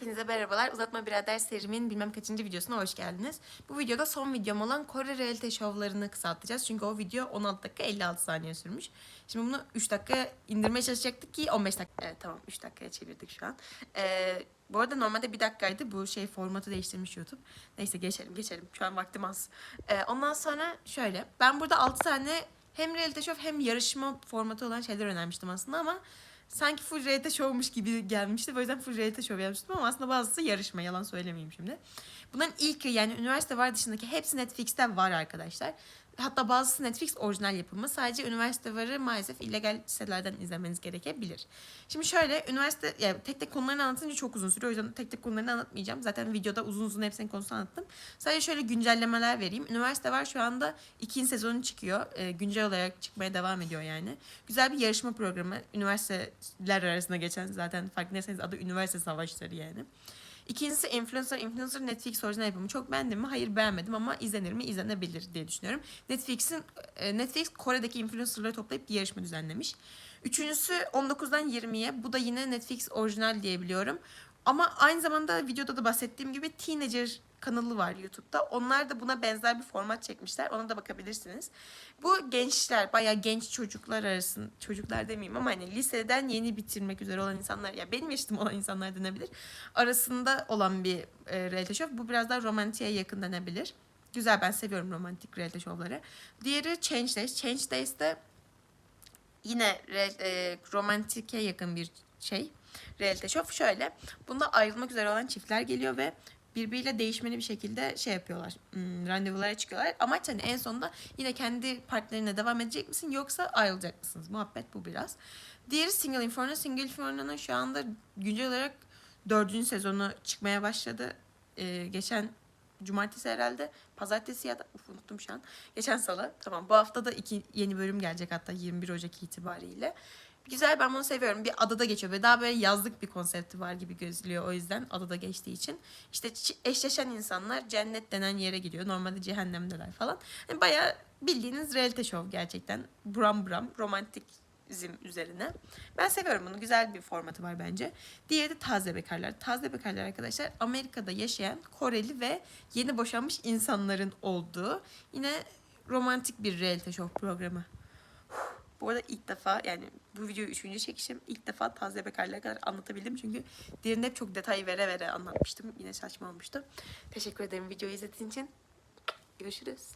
Hepinize merhabalar. Uzatma Birader serimin bilmem kaçıncı videosuna hoş geldiniz. Bu videoda son videom olan Kore realite şovlarını kısaltacağız. Çünkü o video 16 dakika 56 saniye sürmüş. Şimdi bunu 3 dakika indirmeye çalışacaktık ki 15 dakika. Evet tamam 3 dakikaya çevirdik şu an. Ee, bu arada normalde bir dakikaydı. Bu şey formatı değiştirmiş YouTube. Neyse geçelim geçelim. Şu an vaktim az. Ee, ondan sonra şöyle. Ben burada 6 tane hem realite show hem yarışma formatı olan şeyler önermiştim aslında ama sanki full reality show'muş gibi gelmişti. O yüzden full reality show yapmıştım ama aslında bazısı yarışma. Yalan söylemeyeyim şimdi. Bunların ilki yani üniversite var dışındaki hepsi Netflix'te var arkadaşlar. Hatta bazısı Netflix orijinal yapımı. Sadece üniversite varı maalesef illegal sitelerden izlemeniz gerekebilir. Şimdi şöyle üniversite yani tek tek konularını anlatınca çok uzun sürüyor. O yüzden tek tek konularını anlatmayacağım. Zaten videoda uzun uzun hepsinin konusunu anlattım. Sadece şöyle güncellemeler vereyim. Üniversite var şu anda ikinci sezonu çıkıyor. Ee, güncel olarak çıkmaya devam ediyor yani. Güzel bir yarışma programı. Üniversiteler arasında geçen zaten farkındaysanız adı üniversite savaşları yani. İkincisi Influencer. Influencer Netflix orijinal yapımı. Çok beğendim mi? Hayır beğenmedim ama izlenir mi? İzlenebilir diye düşünüyorum. Netflix'in e, Netflix Kore'deki influencerları toplayıp bir yarışma düzenlemiş. Üçüncüsü 19'dan 20'ye. Bu da yine Netflix orijinal diyebiliyorum. Ama aynı zamanda videoda da bahsettiğim gibi Teenager kanalı var YouTube'da. Onlar da buna benzer bir format çekmişler. Ona da bakabilirsiniz. Bu gençler, bayağı genç çocuklar arasında, çocuklar demeyeyim ama hani liseden yeni bitirmek üzere olan insanlar, ya benim yaşım olan insanlar denebilir. Arasında olan bir e, reality show. Bu biraz daha romantiğe yakın denebilir. Güzel ben seviyorum romantik reality show'ları. Diğeri Change Days. Change Days'te yine re, e, romantike yakın bir şey. Reality show şöyle. Bunda ayrılmak üzere olan çiftler geliyor ve birbiriyle değişmeli bir şekilde şey yapıyorlar. Hmm, randevulara çıkıyorlar. Amaç hani en sonunda yine kendi partnerine devam edecek misin yoksa ayrılacak mısınız? Muhabbet bu biraz. Diğeri Single Inferno. Single Inferno'nun şu anda güncel olarak dördüncü sezonu çıkmaya başladı. Ee, geçen cumartesi herhalde. Pazartesi ya da uf, unuttum şu an. Geçen salı. Tamam bu hafta da iki yeni bölüm gelecek hatta 21 Ocak itibariyle. Güzel ben bunu seviyorum. Bir adada geçiyor ve daha böyle yazlık bir konsepti var gibi gözlüyor o yüzden adada geçtiği için. İşte eşleşen insanlar cennet denen yere gidiyor. Normalde cehennemdeler falan. Yani bayağı bildiğiniz reality show gerçekten. Buram buram romantizm üzerine. Ben seviyorum bunu. Güzel bir formatı var bence. Diğeri de Taze Bekarlar. Taze Bekarlar arkadaşlar Amerika'da yaşayan Koreli ve yeni boşanmış insanların olduğu yine romantik bir reality show programı. Bu arada ilk defa yani bu videoyu üçüncü çekişim ilk defa taze bekarlığa kadar anlatabildim. Çünkü diğerinde hep çok detay vere vere anlatmıştım. Yine saçma olmuştu. Teşekkür ederim videoyu izlediğin için. Görüşürüz.